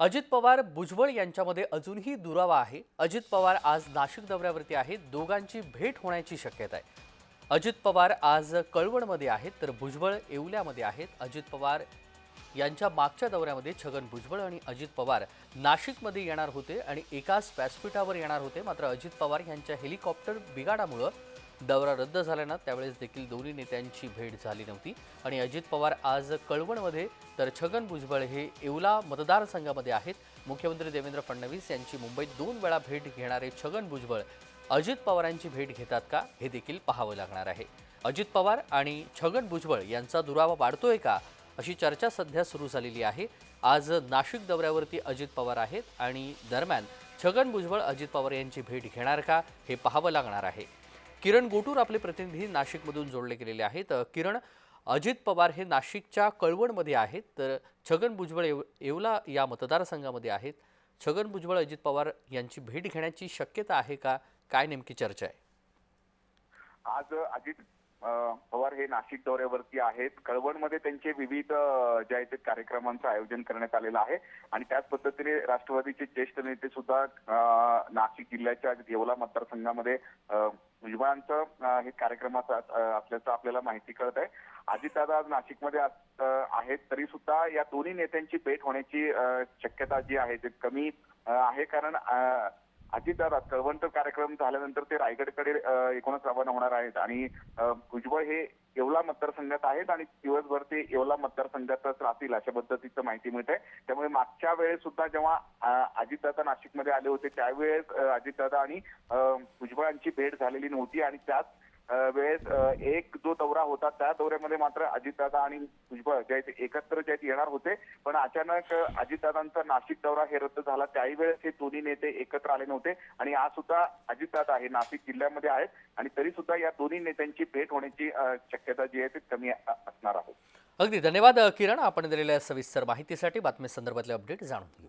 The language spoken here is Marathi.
अजित पवार भुजबळ यांच्यामध्ये अजूनही दुरावा आहे. अजित पवार आज नाशिक दौऱ्यावरती आहेत. दोघांची भेट होण्याची शक्यता आहे. अजित पवार आज कळवणमध्ये आहेत तर भुजबळ येवल्यामध्ये आहेत. अजित पवार यांच्या मागच्या दौऱ्यामध्ये छगन भुजबळ आणि अजित पवार नाशिकमध्ये येणार होते आणि एकाच व्यासपीठावर येणार होते. मात्र अजित पवार यांच्या हेलिकॉप्टर बिघाडामुळं दौरा रद्द झाल्यानं त्यावेळेस देखील दोन्ही नेत्यांची भेट झाली नव्हती. आणि अजित पवार आज कळवणमध्ये तर छगन भुजबळ हे येवला मतदारसंघामध्ये आहेत. मुख्यमंत्री देवेंद्र फडणवीस यांची मुंबईत दोन वेळा भेट घेणारे छगन भुजबळ अजित पवारांची भेट घेतात का हे देखील पाहावं लागणार आहे. अजित पवार आणि छगन भुजबळ यांचा दुरावा वाढतोय का अशी चर्चा सध्या सुरू झालेली आहे. आज नाशिक दौऱ्यावरती अजित पवार आहेत आणि दरम्यान छगन भुजबळ अजित पवार यांची भेट घेणार का हे पाहावं लागणार आहे. किरण गोटूर आपले प्रतिनिधी नाशिकमधून जोडले गेलेले आहेत. किरण अजित पवार हे नाशिकच्या कळवणमध्ये आहेत तर छगन भुजबळ येव येवला या मतदारसंघामध्ये आहेत. छगन भुजबळ अजित पवार यांची भेट घेण्याची शक्यता आहे का? काय नेमकी चर्चा आहे? आज अजित पवार हे नाशिक दौऱ्यावरती आहेत. कळवणमध्ये त्यांचे विविध जे आहे ते कार्यक्रमांचं आयोजन करण्यात आलेलं आहे. आणि त्याच पद्धतीने राष्ट्रवादीचे ज्येष्ठ नेते सुद्धा नाशिक जिल्ह्याच्या येवला मतदारसंघामध्ये अ, भुजबळांचं हे कार्यक्रमाचं असल्याचं आपल्याला माहिती कळत आहे. अजितदादा आज नाशिकमध्ये आहेत. तरी सुद्धा या दोन्ही नेत्यांची भेट होण्याची शक्यता जी आहे ते कमी आहे. कारण अ, कळवंत कार्यक्रम झाल्यानंतर ते रायगडकडे अ, एकूणच रवाना होणार आहेत. आणि भुजबळ हे येवला मतदारसंघात आहेत आणि दिवसभर ते येवला मतदारसंघातच राहतील अशा पद्धतीचं माहिती मिळते त्यामुळे मागच्या वेळेस सुद्धा जेव्हा अजितदादा नाशिकमध्ये आले होते त्यावेळेस अजितदादा आणि भुजबळांची भेट झालेली नव्हती आणि त्याच वेळेस एक जो दौरा होता त्या दौऱ्यामध्ये मात्र अजितदादा आणि भुजबळ जे आहेत ते एकत्र जे आहेत येणार होते पण अचानक अजितदादांचा नाशिक दौरा हे रद्द झाला. त्याही वेळेस हे दोन्ही नेते एकत्र आले नव्हते आणि आज सुद्धा अजितदादा हे नाशिक जिल्ह्यामध्ये आहेत आणि तरी सुद्धा या दोन्ही नेत्यांची भेट होण्याची शक्यता जी आहे ती कमी असणार आहे. अगदी धन्यवाद किरण. आपण दिलेल्या सविस्तर माहितीसाठी बातमी संदर्भातले अपडेट जाणून घेऊ.